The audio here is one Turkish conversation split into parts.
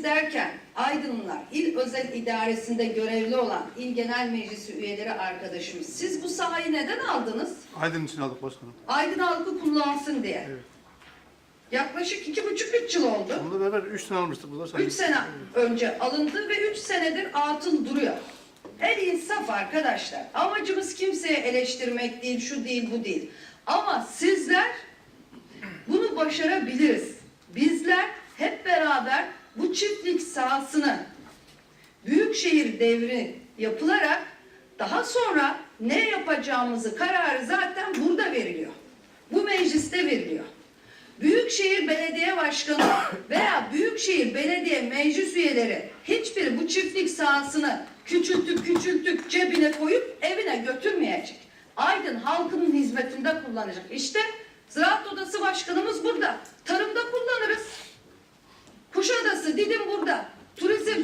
biz derken Aydınlılar, il özel idaresinde görevli olan il genel meclisi üyeleri arkadaşımız, siz bu sahayı neden aldınız? Aydın için aldık başkanım. Aydın halkı kullansın diye. Evet. Yaklaşık iki buçuk üç yıl oldu. Onunla beraber 3 sene almıştık burada. sayın. Üç sene önce alındı ve üç senedir atıl duruyor. El insaf arkadaşlar. Amacımız kimseye eleştirmek değil, şu değil, bu değil. Ama sizler bunu başarabiliriz. Bizler hep beraber bu çiftlik sahasını büyükşehir devri yapılarak daha sonra ne yapacağımızı kararı zaten burada veriliyor. Bu mecliste veriliyor. Büyükşehir Belediye Başkanı veya Büyükşehir Belediye Meclis üyeleri hiçbiri bu çiftlik sahasını küçültüp küçültüp cebine koyup evine götürmeyecek. Aydın halkının hizmetinde kullanacak. İşte Ziraat Odası Başkanımız burada. Tarımda kullanırız. Kuşadası, Didim burada. Turizm,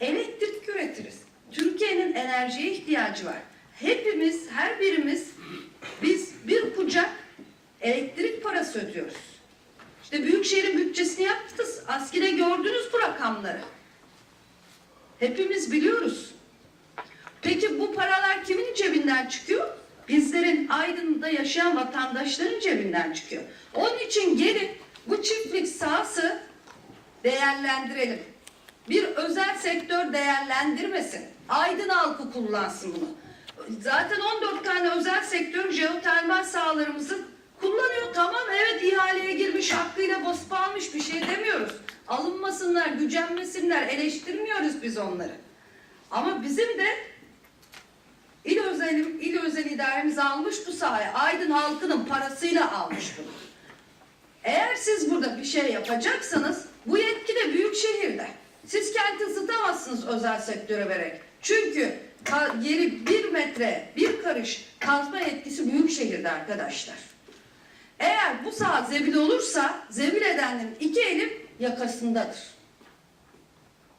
elektrik üretiriz. Türkiye'nin enerjiye ihtiyacı var. Hepimiz, her birimiz biz bir kucak elektrik parası ödüyoruz. İşte Büyükşehir'in bütçesini yaptınız. Askide gördünüz bu rakamları. Hepimiz biliyoruz. Peki bu paralar kimin cebinden çıkıyor? Bizlerin Aydın'da yaşayan vatandaşların cebinden çıkıyor. Onun için gelin bu çiftlik sahası değerlendirelim. Bir özel sektör değerlendirmesin. Aydın halkı kullansın bunu. Zaten 14 tane özel sektör jeotermal sahalarımızı kullanıyor. Tamam evet ihaleye girmiş hakkıyla basıp almış bir şey demiyoruz. Alınmasınlar, gücenmesinler, eleştirmiyoruz biz onları. Ama bizim de il özel, il özel idaremiz almış bu sahayı. Aydın halkının parasıyla almış bunu. Eğer siz burada bir şey yapacaksanız bu yetki de büyük şehirde. Siz kenti ısıtamazsınız özel sektöre vererek. Çünkü yeri bir metre, bir karış kazma yetkisi büyük şehirde arkadaşlar. Eğer bu saha zebil olursa zebil edenlerin iki elim yakasındadır.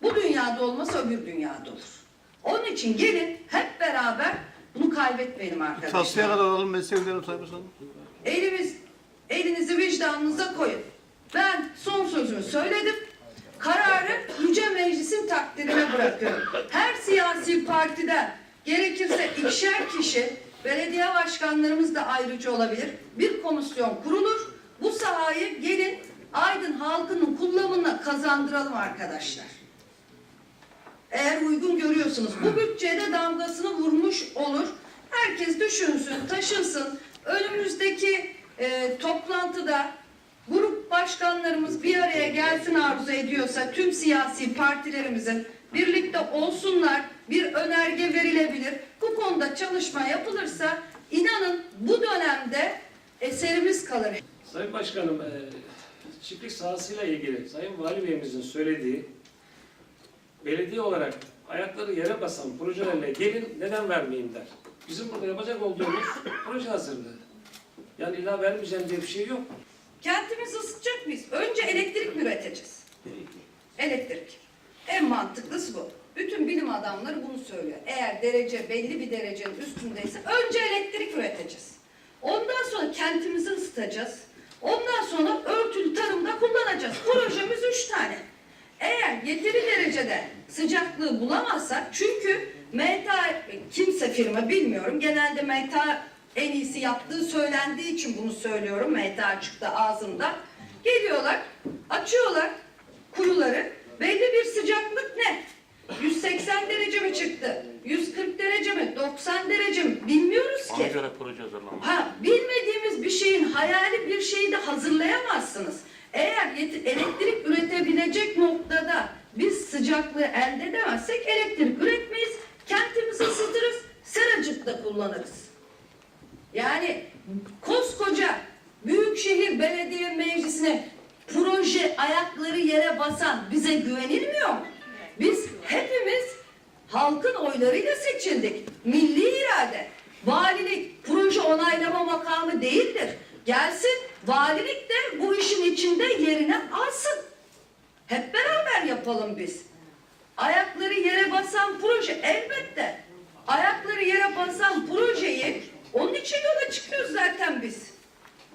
Bu dünyada olmasa öbür dünyada olur. Onun için gelin hep beraber bunu kaybetmeyelim arkadaşlar. Tasfiye kadar alalım Sayın Başkanım. Elimiz, elinizi vicdanınıza koyun. Ben son sözümü söyledim. Takdirine bırakıyorum. Her siyasi partiden gerekirse ikişer kişi, belediye başkanlarımız da ayrıca olabilir. Bir komisyon kurulur. Bu sahayı gelin Aydın halkının kullanımına kazandıralım arkadaşlar. Eğer uygun görüyorsunuz. Bu bütçeye de damgasını vurmuş olur. Herkes düşünsün, taşınsın. Önümüzdeki e, toplantıda grup başkanlarımız bir araya gelsin arzu ediyorsa tüm siyasi partilerimizin birlikte olsunlar. Bir önerge verilebilir. Bu konuda çalışma yapılırsa inanın bu dönemde eserimiz kalır. Sayın Başkanım, e, çiftlik sahasıyla ilgili Sayın Vali Bey'imizin söylediği belediye olarak ayakları yere basan projelerle gelin neden vermeyeyim der. Bizim burada yapacak olduğumuz proje hazırlığı. Yani illa vermeyeceğim diye bir şey yok. Kentimizi ısıtacak mıyız? Önce elektrik üreteceğiz. Elektrik. En mantıklısı bu. Bütün bilim adamları bunu söylüyor. Eğer derece belli bir derecenin üstündeyse önce elektrik üreteceğiz. Ondan sonra kentimizi ısıtacağız. Ondan sonra örtülü tarımda kullanacağız. Projemiz üç tane. Eğer yeteri derecede sıcaklığı bulamazsak çünkü Meta kimse firma bilmiyorum. Genelde Meta en iyisi yaptığı söylendiği için bunu söylüyorum. Meta çıktı ağzımda. Geliyorlar, açıyorlar kuyuları. Belli bir sıcaklık ne? 180 derece mi çıktı? 140 derece mi? 90 derece mi? Bilmiyoruz Ona ki. göre proje hazırlanmış. Ha, bilmediğimiz bir şeyin hayali bir şeyi de hazırlayamazsınız. Eğer elektrik üretebilecek noktada biz sıcaklığı elde edemezsek elektrik üretmeyiz, kentimizi ısıtırız, seracıkta kullanırız. Yani koskoca Büyükşehir Belediye Meclisi'ne proje ayakları yere basan bize güvenilmiyor? Biz hepimiz halkın oylarıyla seçildik. Milli irade. Valilik proje onaylama makamı değildir. Gelsin valilik de bu işin içinde yerine alsın. Hep beraber yapalım biz. Ayakları yere basan proje elbette. Ayakları yere basan projeyi onun için yola çıkıyoruz zaten biz.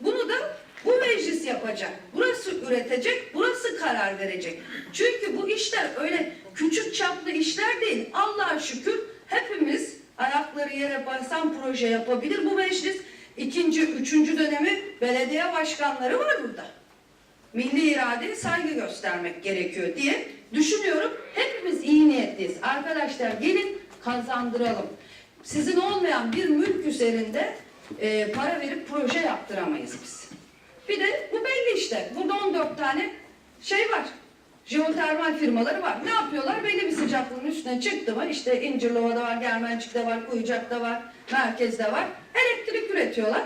Bunu da bu meclis yapacak. Burası üretecek, burası karar verecek. Çünkü bu işler öyle küçük çaplı işler değil. Allah'a şükür hepimiz ayakları basan proje yapabilir bu meclis. İkinci, üçüncü dönemi belediye başkanları var burada. Milli iradeye saygı göstermek gerekiyor diye düşünüyorum. Hepimiz iyi niyetliyiz. Arkadaşlar gelin kazandıralım. Sizin olmayan bir mülk üzerinde e, para verip proje yaptıramayız biz. Bir de bu belli işte. Burada 14 tane şey var. Jeotermal firmaları var. Ne yapıyorlar? Belli bir sıcaklığın üstüne çıktı mı? İşte İncirlova'da var, Germencik'te var, Kuyucak'ta var, merkezde var. Elektrik üretiyorlar.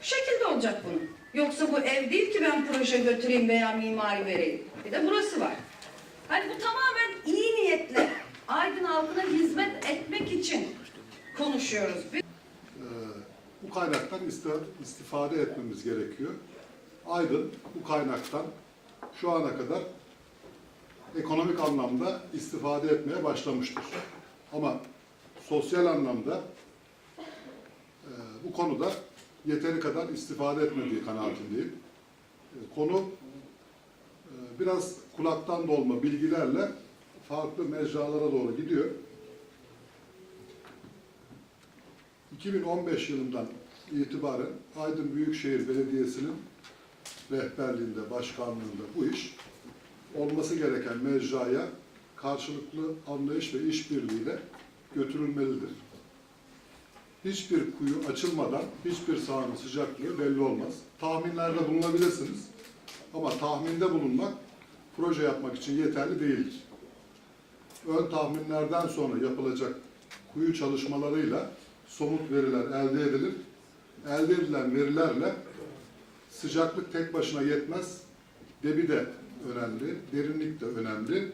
Bu şekilde olacak bunun. Yoksa bu ev değil ki ben proje götüreyim veya mimari vereyim. Bir de burası var. Hani bu tamamen iyi niyetle Aydın halkına hizmet etmek için konuşuyoruz. Biz Ee, bu kaynaktan istifade etmemiz gerekiyor. Aydın bu kaynaktan şu ana kadar ekonomik anlamda istifade etmeye başlamıştır. Ama sosyal anlamda e, bu konuda yeteri kadar istifade etmediği kanaatindeyim. E, konu e, biraz kulaktan dolma bilgilerle farklı mecralara doğru gidiyor. 2015 yılından itibaren Aydın Büyükşehir Belediyesi'nin rehberliğinde, başkanlığında bu iş olması gereken mecraya karşılıklı anlayış ve işbirliğiyle götürülmelidir. Hiçbir kuyu açılmadan hiçbir sahanın sıcaklığı belli olmaz. Tahminlerde bulunabilirsiniz ama tahminde bulunmak proje yapmak için yeterli değildir. Ön tahminlerden sonra yapılacak kuyu çalışmalarıyla somut veriler elde edilir. Elde edilen verilerle sıcaklık tek başına yetmez. Debi de önemli, derinlik de önemli.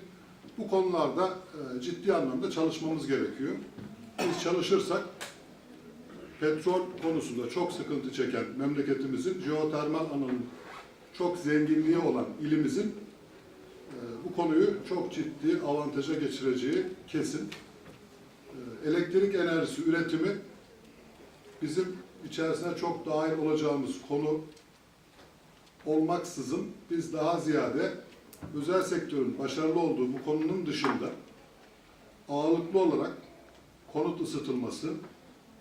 Bu konularda e, ciddi anlamda çalışmamız gerekiyor. Biz çalışırsak petrol konusunda çok sıkıntı çeken memleketimizin jeotermal alanın çok zenginliği olan ilimizin e, bu konuyu çok ciddi avantaja geçireceği kesin. E, Elektrik enerjisi üretimi bizim içerisine çok dahil olacağımız konu olmaksızın biz daha ziyade özel sektörün başarılı olduğu bu konunun dışında ağırlıklı olarak konut ısıtılması,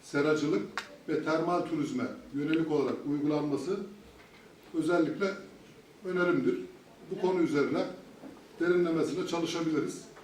seracılık ve termal turizme yönelik olarak uygulanması özellikle önerimdir. Bu konu üzerine derinlemesine çalışabiliriz.